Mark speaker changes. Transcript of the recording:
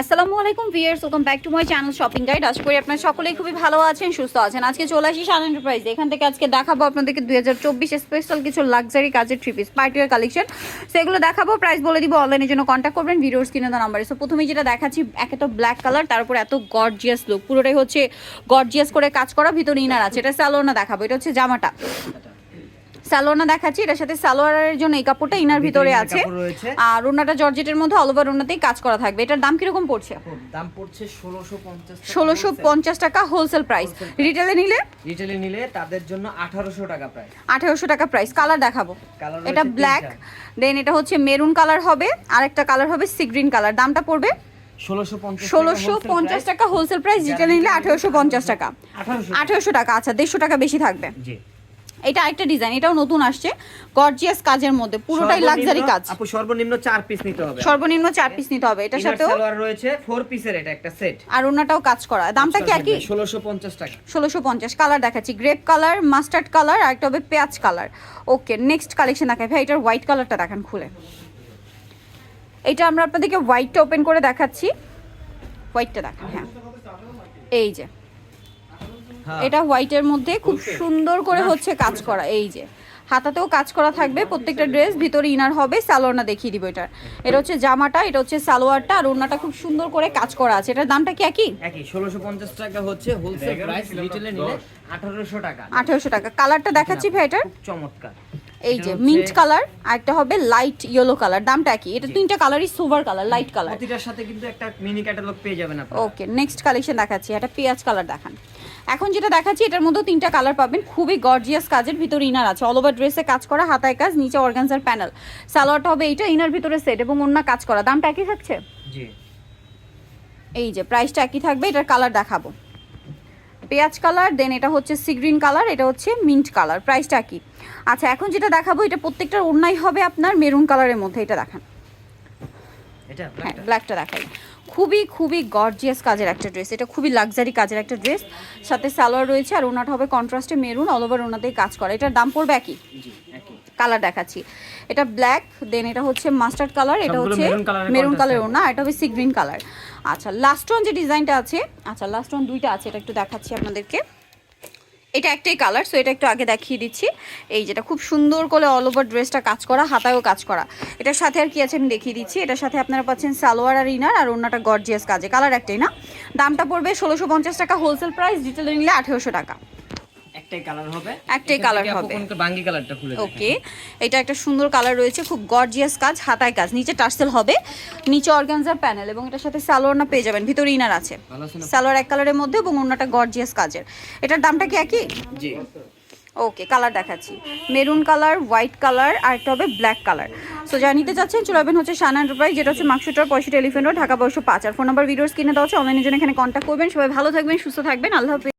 Speaker 1: আসসালামু আলাইকুম viewers welcome back to my channel shopping guide আশা করি আপনারা সকলেই খুবই ভালো আছেন, সুস্থ আছেন। আজকে চলে আসি শান এন্টারপ্রাইজ এখান থেকে আজকে দেখাবো আপনাদেরকে দুই হাজার চব্বিশ স্পেশাল কিছু লাক্সারি কাজের থ্রি পিস কালেকশন সেগুলো দেখাবো প্রাইস বলে দিব অনলাইনের জন্য কন্ট্যাক্ট করবেন, ভিডিওর স্ক্রিনে দেওয়া নাম্বারে সো প্রথমেই যেটা দেখাচ্ছি, একে তো ব্ল্যাক কালার তার উপর এত গর্জিয়াস লুক পুরোটাই হচ্ছে গর্জিয়াস করে কাজ করা, ভিতরে ইনার আছে। এটা স্যালোনা দেখাবো, এটা হচ্ছে জামাটা। স্যালোনা দেখাচ্ছি এটার সাথে সালোয়ারের জন্য এই কাপড়টা ইনার ভিতরে আছে। আর ওনাটা জর্জেটের মধ্যে অল ওভার ওনাতেই কাজ করা থাকবে। এটার দাম কীরকম পড়ছে?
Speaker 2: দাম পড়ছে ষোলোশো পঞ্চাশ
Speaker 1: টাকা হোলসেল প্রাইস রিটেলে নিলে?
Speaker 2: রিটেলে নিলে তাদের জন্য আঠারোশো টাকা প্রায়
Speaker 1: আঠেরোশো টাকা প্রাইস কালার দেখাবো। এটা ব্ল্যাক দেন এটা হচ্ছে মেরুন কালার হবে আরেকটা কালার হবে সি গ্রিন কালার দামটা পড়বে?
Speaker 2: ষোলোশো পঞ্চাশ
Speaker 1: টাকা হোলসেল প্রাইস রিটেলে নিলে আঠেরোশো পঞ্চাশ টাকা।
Speaker 2: আঠারোশো।
Speaker 1: আঠেরোশো টাকা আচ্ছা দেড়শো টাকা বেশি থাকবে।
Speaker 2: জি।
Speaker 1: এটা আরেকটা ডিজাইন এটাও নতুন আসছে গর্জিয়াস কাজের মধ্যে পুরোটাই লাক্সারি কাজ।
Speaker 2: আপু সর্বনিম্ন চার পিস নিতে হবে।
Speaker 1: সর্বনিম্ন চার পিস নিতে হবে এটার সাথেও
Speaker 2: সালোয়ার রয়েছে ফোর পিসের এটা একটা সেট
Speaker 1: আর ওনাটাও কাজ করা। দামটা কি একই?
Speaker 2: ষোলোশো পঞ্চাশ টাকা।
Speaker 1: ষোলোশো পঞ্চাশ কালার দেখাচ্ছি। গ্রেপ কালার মাস্টার্ড কালার আর একটা হবে পেঁয়াজ কালার ওকে নেক্সট কালেকশন দেখাই। ভাই এটার হোয়াইট কালারটা দেখান খুলে। এটা আমরা আপনাদেরকে হোয়াইটটা ওপেন করে দেখাচ্ছি। হোয়াইটটা দেখান হ্যাঁ। এই যে। এটা হোয়াইটের মধ্যে খুব সুন্দর করে হচ্ছে কাজ করা এই যে। হাতাতেও কাজ করা থাকবে প্রত্যেকটা ড্রেস ভিতরে ইনার হবে সালোয়ারটা দেখিয়ে দিব এটা। এটা হচ্ছে জামাটা এটা হচ্ছে সালোয়ারটা আর ওড়নাটা খুব সুন্দর করে কাজ করা আছে। এটার দামটা কি একই?
Speaker 2: একই ষোলোশো পঞ্চাশ টাকা হচ্ছে হোলসেল প্রাইস রিটেলে নিলে আঠারোশো টাকা।
Speaker 1: আঠেরোশো টাকা। কালারটা দেখাচ্ছি ভাই এটার?
Speaker 2: খুব চমৎকার।
Speaker 1: এই যে মিন্ট কালার আর একটা হবে লাইট ইয়েলো কালার দামটা কি? এটা তিনটা কালারই সোভার কালার লাইট কালার
Speaker 2: প্রতিটার সাথে কিন্তু একটা মিনি ক্যাটালগ পেয়ে যাবেন আপনি
Speaker 1: ওকে নেক্সট কালেকশন দেখাচ্ছি এটা পেঁয়াজ কালার দেখান। এখন যেটা দেখাচ্ছি এটার মধ্যেও তিনটা কালার পাবেন। খুবই গর্জিয়াস কাজের ভিতরে ইনার আছে। অল ওভার ড্রেসে কাজ করা হাতায় কাজ নিচে অর্গানজার প্যানেল সালোয়ারটা হবে এইটা ইনার ভিতরে সেট এবং অন্য কাজ করা। দামটা একই থাকছে?
Speaker 2: জি।
Speaker 1: এই যে প্রাইসটা একই থাকবে এটার কালার দেখাবো। পেঁয়াজ কালার দেন এটা হচ্ছে সি গ্রিন কালার এটা হচ্ছে মিন্ট কালার। প্রাইসটা কি? আচ্ছা এখন যেটা দেখাবো এটা প্রত্যেকটার অন্যায় হবে আপনার মেরুন কালারের মধ্যে এটা দেখান।
Speaker 2: এটা
Speaker 1: হ্যাঁ ব্ল্যাকটা দেখাই। খুবই খুবই গর্জিয়াস কাজের একটা ড্রেস এটা খুবই লাক্সারি কাজের একটা ড্রেস সাথে সালোয়ার রয়েছে আর ওনাটা হবে কন্ট্রাস্টে মেরুন অল ওভার ওনাতেই কাজ করা। এটার দাম পড়বে একই? কালার দেখাচ্ছি। এটা ব্ল্যাক দেন এটা হচ্ছে মাস্টার্ড কালার এটা হচ্ছে মেরুন কালার
Speaker 2: থাকবে।
Speaker 1: না এটা হবে সি গ্রিন কালার আচ্ছা লাস্ট ওয়ান যে ডিজাইনটা আছে আচ্ছা লাস্ট ওয়ান দুইটা আছে, এটা একটু দেখাচ্ছি আপনাদেরকে। এটা একটাই কালার সো এটা একটু আগে দেখিয়ে দিচ্ছি। এই যেটা খুব সুন্দর করে অল ওভার ড্রেসটা কাজ করা, হাতায়ও কাজ করা। এটার সাথে আর কি আছে আমি দেখিয়ে দিচ্ছি। এটার সাথে আপনারা পাচ্ছেন সালোয়ার আর ইনার আর অন্যটা গর্জিয়াস কাজে। কালার একটাই না? দামটা পড়বে ষোলোশো টাকা হোলসেল প্রাইস ডিটেল নিলে আঠেরোশো টাকা।
Speaker 2: একটাই কালার হবে।
Speaker 1: একটাই
Speaker 2: আপু
Speaker 1: হবে।
Speaker 2: বাঙ্গি কালারটা খুলে
Speaker 1: ওকে এটা একটা সুন্দর কালার রয়েছে খুব গর্জিয়াস কাজ হাতায় কাজ। নিচে টার্সেল হবে নিচে অর্গানজার প্যানেল এবং এটার সাথে সালোয়ার না পেয়ে যাবেন ভিতরে ইনার আছে। সালোয়ার এক কালারের মধ্যে এবং অন্যটা গর্জিয়াস কাজের। এটার দামটা কি একই?
Speaker 2: জি।
Speaker 1: ওকে কালার দেখাচ্ছি। মেরুন কালার হোয়াইট কালার আর একটা হবে ব্ল্যাক কালার সো যা নিতে চাচ্ছেন চলে হচ্ছে শান এন্টারপ্রাইজ যেটা হচ্ছে মাকসুটার পয়সা এলিফেন্ট ঢাকা বয়স পাঁচ। আর ফোন নাম্বার ভিডিওস কিনে দেওয়া হচ্ছে অনলাইনের জন্য এখানে কন্ট্যাক্ট করবেন। সবাই ভালো থাকবেন সুস্থ থাকবেন। আল্লাহ হাফিজ।